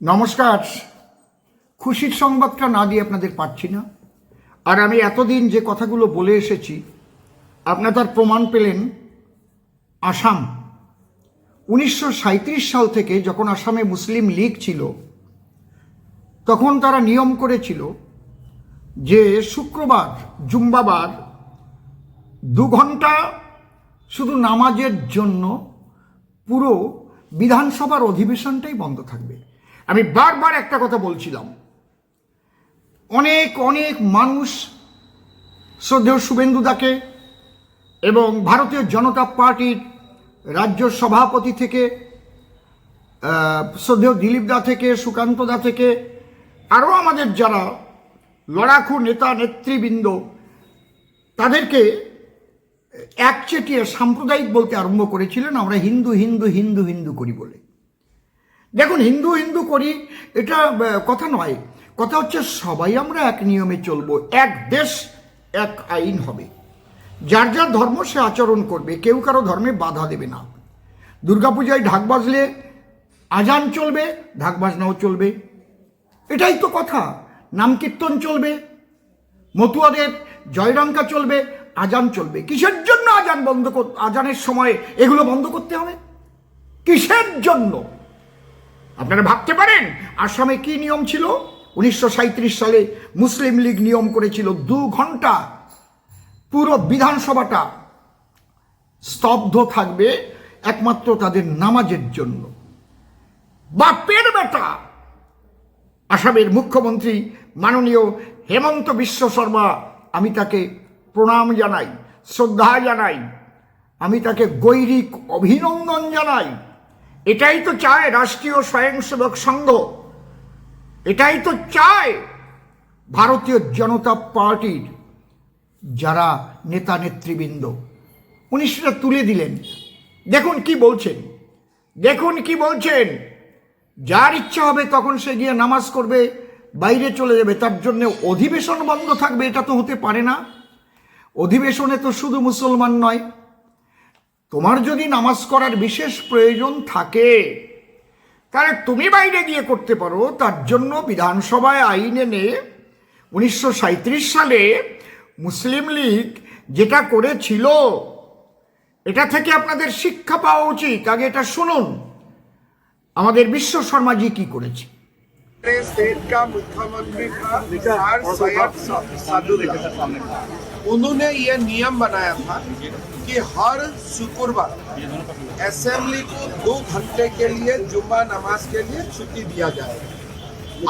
নমস্কার। খুশির সংবাদটা না দিয়ে আপনাদের পাচ্ছি না। আর আমি এতদিন যে কথাগুলো বলে এসেছি, আপনার তার প্রমাণ পেলেন আসাম। উনিশশো সাঁইত্রিশ সাল থেকে যখন আসামে মুসলিম লীগ ছিল, তখন তারা নিয়ম করেছিল যে শুক্রবার জুম্বাবার দু ঘণ্টা শুধু নামাজের জন্য পুরো বিধানসভার অধিবেশনটাই বন্ধ থাকবে। আমি বারবার একটা কথা বলছিলাম। অনেক অনেক মানুষ শ্রদ্ধেয় শুভেন্দুদাকে এবং ভারতীয় জনতা পার্টির রাজ্য সভাপতি থেকে শ্রদ্ধেয় দিলীপ দা থেকে, সুকান্ত দা থেকে, আরও আমাদের যারা লড়াকু নেতা, নেতৃবৃন্দ, তাদেরকে একচেটিয়া সাম্প্রদায়িক বলতে আরম্ভ করেছিলেন, আমরা হিন্দু হিন্দু হিন্দু হিন্দু করি বলে। দেখুন, হিন্দু হিন্দু করি, এটা কথা নয়। কথা হচ্ছে সবাই আমরা এক নিয়মে চলবো, এক দেশ, এক আইন হবে। যার যার ধর্ম সে আচরণ করবে, কেউ কারও ধর্মে বাধা দেবে না। দুর্গাপূজায় ঢাক বাজলে আজান চলবে, ঢাক বাজনাও চলবে। এটাই তো কথা। নাম কীর্তন চলবে, মতুয়াদের জয়রাঙ্কা চলবে, আজান চলবে। কিসের জন্য আজান বন্ধ আজানের সময় এগুলো বন্ধ করতে হবে? কিসের জন্য? আপনারা ভাবতে পারেন, আসামে কি নিয়ম ছিল? উনিশশো সাঁইত্রিশ সালে মুসলিম লীগ নিয়ম করেছিল দু ঘণ্টা পুরো বিধানসভাটা স্তব্ধ থাকবে, একমাত্র তাদের নামাজের জন্য। বাপের বেটা! আসামের মুখ্যমন্ত্রী মাননীয় হেমন্ত বিশ্ব শর্মা, আমি তাকে প্রণাম জানাই, শ্রদ্ধা জানাই, আমি তাকে গৈরিক অভিনন্দন জানাই। এটাই তো চায় রাষ্ট্রীয় স্বয়ংসেবক সংঘ। এটাই তো চায় ভারতীয় জনতা পার্টির যারা নেতা নেতৃবৃন্দ। উনি সেটা তুলে দিলেন। দেখুন কি বলছেন। দেখুন কি বলছেন। যার ইচ্ছা হবে তখন সে গিয়ে নামাজ করবে, বাইরে চলে যাবে, তার জন্য অধিবেশন বন্ধ থাকবে, এটা তো হতে পারে না। অধিবেশনে তো শুধু মুসলমান নয় তোমার যদি নামাজ করার বিশেষ প্রয়োজন থাকে তাহলে তুমি বাইরে গিয়ে করতে পারো। তার জন্য বিধানসভায় আইন এনে উনিশশো সাঁইত্রিশ সালে মুসলিম লীগ যেটা করেছিল এটা থেকে আপনাদের শিক্ষা পাওয়া উচিত। আগে এটা শুনুন। আমাদের বিশ্ব শর্মাজি কি করেছে? স্টেট কা মুখ্যমন্ত্রী उन्होंने ये नियम बनाया था कि हर शुक्रवार असेंबली को दो घंटे के लिए जुम्मा नमाज़ के लिए छुट्टी दिया जाए।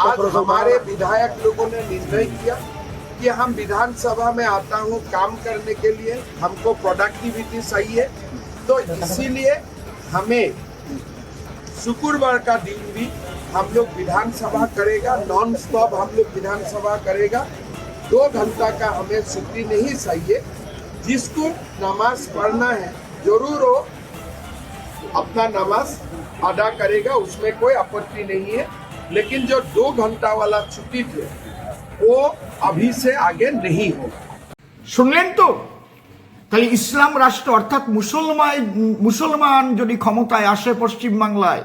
आज हमारे विधायक लोगों ने निर्णय किया कि हम विधानसभा में आता हूँ काम करने के लिए हमको प्रोडक्टिविटी चाहिए तो इसीलिए हमें शुक्रवार का दिन भी हम लोग विधानसभा करेगा नॉन स्टॉप हम लोग विधानसभा करेगा। दो घंटा का हमें छुट्टी नहीं चाहिए जिसको नमाज पढ़ना है जरूर हो अपना नमाज अदा करेगा उसमें कोई आपत्ति नहीं है लेकिन जो दो घंटा वाला छुट्टी थे वो अभी से आगे नहीं होगा শুনলেন তো তাহলে ইসলাম রাষ্ট্র অর্থাৎ মুসলমান মুসলমান যদি ক্ষমতায় আসে পশ্চিমবাংলায়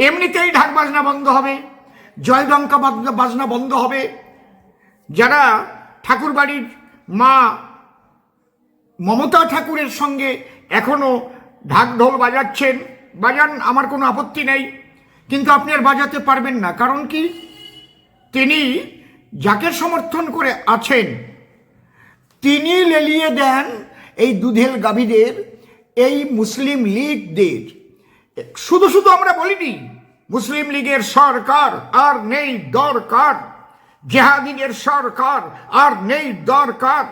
এমনিতেই ঢাক বাজনা বন্ধ হবে জয়ডঙ্কা বাজনা- বাজনা বন্ধ হবে যারা ঠাকুরবাড়ির মা মমতা ঠাকুরের সঙ্গে এখনও ঢাক ঢোল বাজাচ্ছেন, বাজান আমার কোনো আপত্তি নেই, কিন্তু আপনি আর বাজাতে পারবেন না। কারণ কি? তিনি যাকে সমর্থন করে আছেন, তিনি লেলিয়ে দেন এই দুধেল গাভীদের, এই মুসলিম লীগদের। শুধু শুধু আমরা বলিনি, মুসলিম লীগের সরকার আর নেই, দরকার। জেহাদিনের সরকার আর নেই দরকার।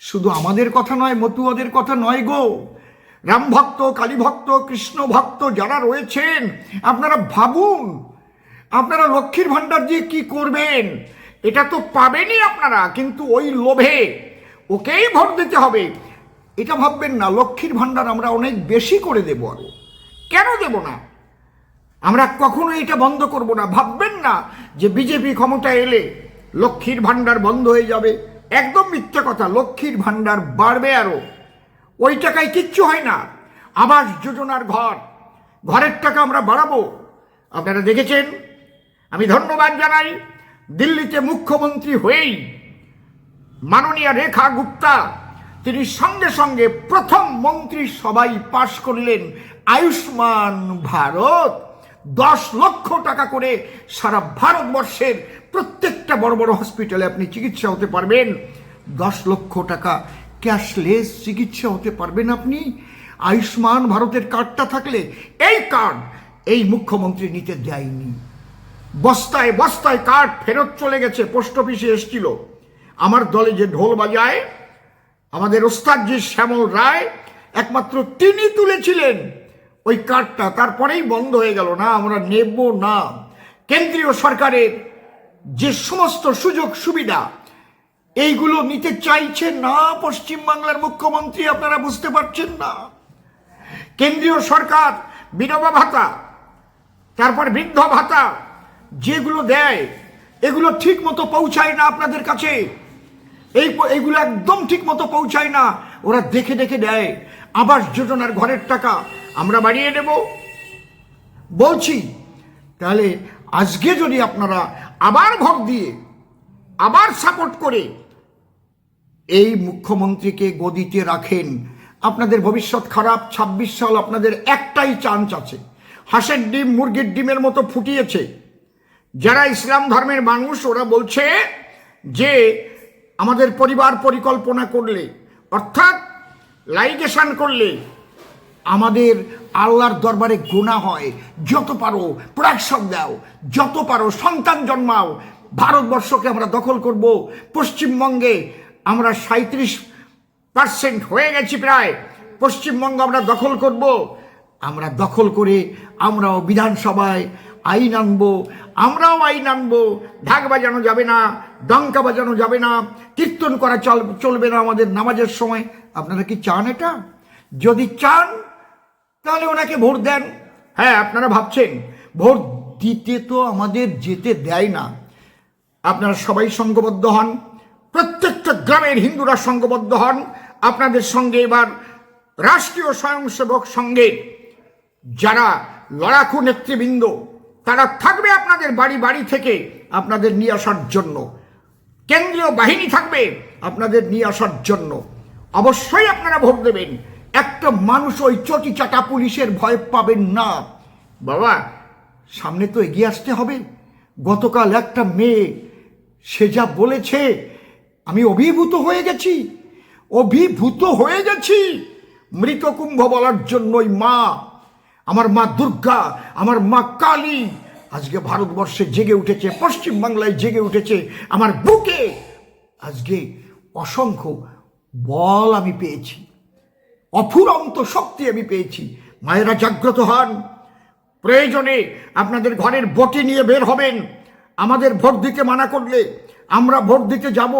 শুধু আমাদের কথা নয়, মতুয়াদের কথা নয় গো। রাম ভক্ত, কালী ভক্ত, কৃষ্ণ ভক্ত যারা রয়েছেন, আপনারা ভাবুন, আপনারা লক্ষ্মীর ভাণ্ডার দিয়ে কি করবেন? এটা তো পাবেনই আপনারা, কিন্তু ওই লোভে ওকেই ভোট দিতে হবে। এটা ভাববেন না, লক্ষ্মীর ভাণ্ডার আমরা অনেক বেশি করে দেবো আরও। কেন দেব না? আমরা কখনো এটা বন্ধ করব না। ভাববেন না যে বিজেপি ক্ষমতা এলে লক্ষ্মীর ভাণ্ডার বন্ধ হয়ে যাবে। একদম মিথ্যা কথা, লক্ষ্মীর ভাণ্ডার বাড়বে আরও। ওই টাকায় কিচ্ছু হয় না। আবাস যোজনার ঘর, ঘরের টাকা আমরা বাড়াবো। আপনারা দেখেছেন? আমি ধন্যবাদ জানাই দিল্লিতে মুখ্যমন্ত্রী হয়েই মাননীয় রেখা গুপ্তা, তিনি সঙ্গে সঙ্গে প্রথম মন্ত্রী সবাই পাশ করলেন আয়ুষ্মান ভারত। দশ লক্ষ টাকা করে সারা ভারতবর্ষের প্রত্যেকটা বড় বড় হসপিটালে আপনি চিকিৎসা হতে পারবেন। দশ লক্ষ টাকা ক্যাশলেস চিকিৎসা হতে পারবেন আপনি। আয়ুষ্মান ভারতের কার্ডটা থাকলে এই কার্ড এই মুখ্যমন্ত্রী নিতে দেয়নি। বস্তায় বস্তায় কার্ড ফেরত চলে গেছে পোস্ট অফিসে এসছিল। আমার দলে যে ঢোল বাজায়, আমাদের ওস্তাদজি শ্যামল রায়, একমাত্র তিনি তুলেছিলেন। ওই কার্ডটা তারপরেই বন্ধ হয়ে গেল। না, আমরা নেব না। কেন্দ্রীয় সরকারের যে সমস্ত সুযোগ সুবিধা, এইগুলো নিতে চাইছে না পশ্চিমবাংলার মুখ্যমন্ত্রী, আপনারা বুঝতে পারছেন না। কেন্দ্রীয় সরকার বিধবা ভাতা, তারপর বৃদ্ধ ভাতা যেগুলো দেয়, এগুলো ঠিক মতো পৌঁছায় না আপনাদের কাছে। এই এইগুলো একদম ঠিক মতো পৌঁছায় না। ওরা দেখে দেখে দেয়। আবাস যোজনার ঘরের টাকা আমরা বাড়িয়ে দেব। বলছি, তাহলে আজকে যদি আপনারা আবার ভোট দিয়ে, আবার সাপোর্ট করে এই মুখ্যমন্ত্রীকে গদিতে রাখেন, আপনাদের ভবিষ্যৎ খারাপ ২৬ সাল আপনাদের একটাই চান্স আছে। হাঁসের ডিম, মুরগির ডিমের মতো ফুটিয়েছে। যারা ইসলাম ধর্মের মানুষ, ওরা বলছে যে আমাদের পরিবার পরিকল্পনা করলে, অর্থাৎ লাইগেশন করলে আমাদের আল্লাহর দরবারে গুণা হয়। যত পারো প্রোডাকশন দাও, যত পারো সন্তান জন্মাও। ভারতবর্ষকে আমরা দখল করব। পশ্চিমবঙ্গে আমরা সাঁত্রিশ পার্সেন্ট হয়ে গেছি প্রায়। পশ্চিমবঙ্গ আমরা দখল করব। আমরা দখল করে আমরাও বিধানসভায় আইন আনব। আমরাও আইন আনব। ঢাক বাজানো যাবে না ডঙ্কা বাজানো যাবে না, কীর্তন করা চল, চলবে না আমাদের নামাজের সময়। আপনারা কি চান এটা? যদি চান তাহলে ওনাকে ভোট দেন। হ্যাঁ আপনারা ভাবছেন। ভোট দিতে তো আমাদের যেতে দেয় না। আপনারা সবাই সঙ্গবদ্ধ হন। প্রত্যেকটা গ্রামের হিন্দুরা সঙ্গবদ্ধ হন। আপনাদের সঙ্গে এবার রাষ্ট্রীয় স্বয়ংসেবক সঙ্গে যারা লড়াকু নেতৃবৃন্দ, তারা থাকবে আপনাদের বাড়ি বাড়ি থেকে আপনাদের নিয়ে আসার জন্য। কেন্দ্রীয় বাহিনী থাকবে আপনাদের নিয়ে আসার জন্য। অবশ্যই আপনারা ভোট দেবেন। একটা মানুষ ওই চটি চাটা পুলিশের ভয় পাবেন না। বাবা, সামনে তো এগিয়ে আসতে হবে। গতকাল একটা মেয়ে, সে যা বলেছে, আমি অভিভূত হয়ে গেছি। অভিভূত হয়ে গেছি। মৃত কুম্ভ বলার জন্যই মা, আমার মা দুর্গা, আমার মা কালী। আজকে ভারতবর্ষে জেগে উঠেছে পশ্চিম বাংলায় জেগে উঠেছে আমার বুকে। আজকে অসংখ্য বল আমি পেয়েছি। অফুরন্ত শক্তি আমি পেয়েছি। মায়েরা জাগ্রত হন। প্রয়োজনে আপনাদের ঘরের বটি নিয়ে বের হবেন। আমাদের ভোট দিতে মানা করলে আমরা ভোট দিতে যাব।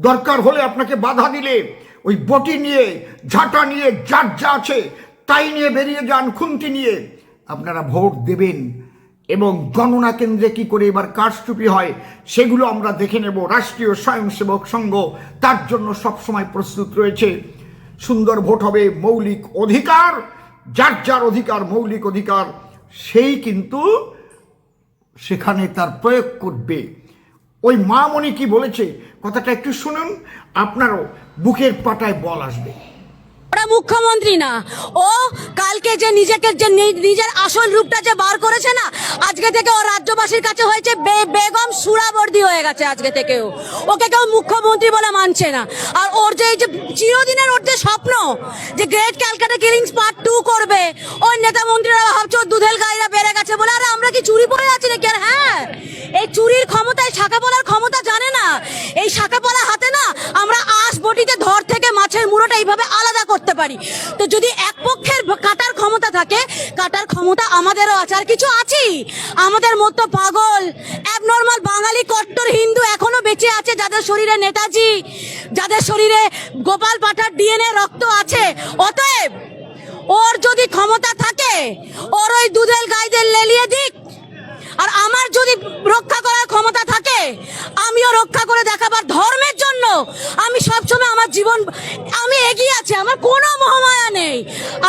দরকার হলে আপনাকে বাধা দিলে ওই বটি নিয়ে, ঝাঁটা নিয়ে, যার যা আছে তাই নিয়ে বেরিয়ে যান খুন্তি নিয়ে। আপনারা ভোট দেবেন এবং গণনা কেন্দ্রে কি করে এবার কারচুপি হয় সেগুলো আমরা দেখে নেব। রাষ্ট্রীয় স্বয়ংসেবক সংঘ তার জন্য সবসময় প্রস্তুত রয়েছে। সুন্দর ভোট হবে মৌলিক অধিকার, যার যার অধিকার, মৌলিক অধিকার, সেই কিন্তু সেখানে তার প্রয়োগ করবে। ওই মামনি কি বলেছে? কথাটা একটু শুনুন, আপনারও বুকের পাটায় বল আসবে। ওরা মুখ্যমন্ত্রী না। ও কালকে যে নিজেকে যে নিজের আসল রূপটা যে বার করেছে না, আজকে থেকে ও রাজ্যবাসীর কাছে হয়েছে বেগম সুরাবর্দি হয়ে গেছে আজকে থেকে ও ওকে কেউ মুখ্যমন্ত্রী বলে মানছে না। আর ওর যে এই যে চিরদিনের ওর যে স্বপ্ন, যে great Calcutta killings part two করবে, ওই নেতা মন্ত্রীরা ভাবছে ওর দুধেল গাইরা বেড়ে গেছে বলে, আরে আমরা কি চুরি পড়ে আছি নাকি? আর হ্যাঁ এই চুরির ক্ষমতায় শাখা পলার ক্ষমতা জানে না। এই শাখা পলা হাতে না, আমরা আশ বটিতে ধর থেকে মাছের মুড়োটা এইভাবে আলাদা করতে পারি। তো যদি এক পক্ষের কাটার ক্ষমতা থাকে, কাটার ক্ষমতা আমাদেরও আছে। আর কিছু আছি আমাদের মতো পাগল অ্যাবনর্মাল বাঙালি, কট্টর, হিন্দু এখনও বেঁচে আছে। যাদের শরীরে নেতাজি, যাদের শরীরে গোপাল পাঠার ডিএনএ রক্ত আছে। অতএব, ওর যদি ক্ষমতা থাকে, ওর ওই দুধেল গাইদের লেলিয়ে দিক। আর আমার যদি রক্ষা করার ক্ষমতা থাকে, আমিও রক্ষা করে দেখাবার ধর্মের জন্য আমি সবসময় আমার জীবন, আমি এগিয়ে আছি। আমার কোনো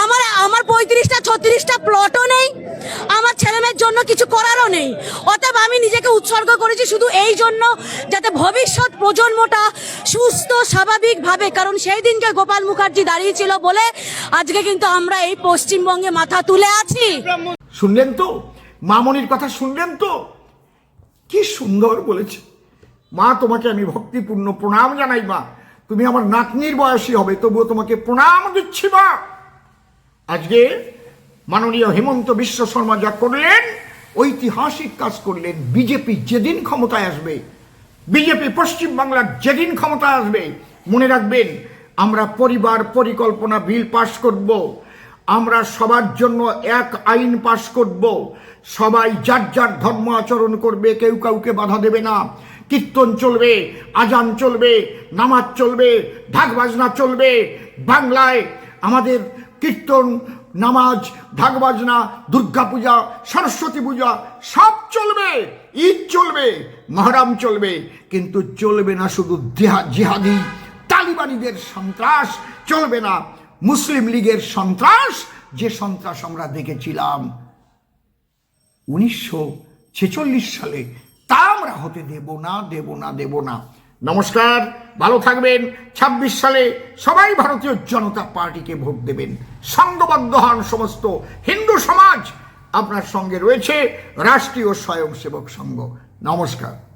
আমার আমার পঁয়ত্রিশটা, ছত্রিশটা প্লটও নেই। আমার ছেলেমেয়ের জন্য কিছু করারও নেই। অতএব আমি নিজেকে উৎসর্গ করেছি শুধু এই জন্য যাতে ভবিষ্যৎ প্রজন্মটা সুস্থ, স্বাভাবিকভাবে, কারণ সেই দিনকে গোপাল মুখার্জি দাঁড়িয়েছিল বলে আজকে কিন্তু আমরা এই পশ্চিমবঙ্গে মাথা তুলে আছি। শুনলেন তো? মামনির কথা শুনলেন তো? কি সুন্দর বলেছে। মা, তোমাকে আমি ভক্তিপূর্ণ প্রণাম জানাই, মা। তুমি আমার নাতনির বয়সী হবে, তবুও তোমাকে প্রণাম দিচ্ছি, মা। আজকে মাননীয় হেমন্ত বিশ্ব শর্মা যা করলেন, ঐতিহাসিক কাজ করলেন। বিজেপি যেদিন ক্ষমতায় আসবে, বিজেপি পশ্চিমবাংলার যেদিন ক্ষমতায় আসবে, মনে রাখবেন, আমরা পরিবার পরিকল্পনা বিল পাশ করব, আমরা সবার জন্য এক আইন পাশ করব, সবাই যার যার ধর্ম আচরণ করবে, কেউ কাউকে বাধা দেবে না। কীর্তন চলবে, আজান চলবে, নামাজ চলবে, ঢাক বাজনা চলবে। বাংলায় আমাদের কীর্তন, নামাজ, ঢাক বাজনা, দুর্গা পূজা, সরস্বতী পূজা, সব চলবে, ঈদ চলবে, মহরম চলবে, কিন্তু চলবে না শুধু জিহাদি, তালিবানিদের সন্ত্রাস, চলবে না মুসলিম লীগের সন্ত্রাস, যে সন্ত্রাস আমরা দেখেছিলাম। উনিশশো ছেচল্লিশ সালে তা আমরা হতে দেব না দেব না দেব না। নমস্কার, ভালো থাকবেন। ২৬ সালে সবাই ভারতীয় জনতা পার্টিকে ভোট দেবেন। সঙ্গবদ্ধ হন সমস্ত হিন্দু সমাজ আপনার সঙ্গে রয়েছে, রাষ্ট্রীয় স্বয়ংসেবক সংঘ। নমস্কার।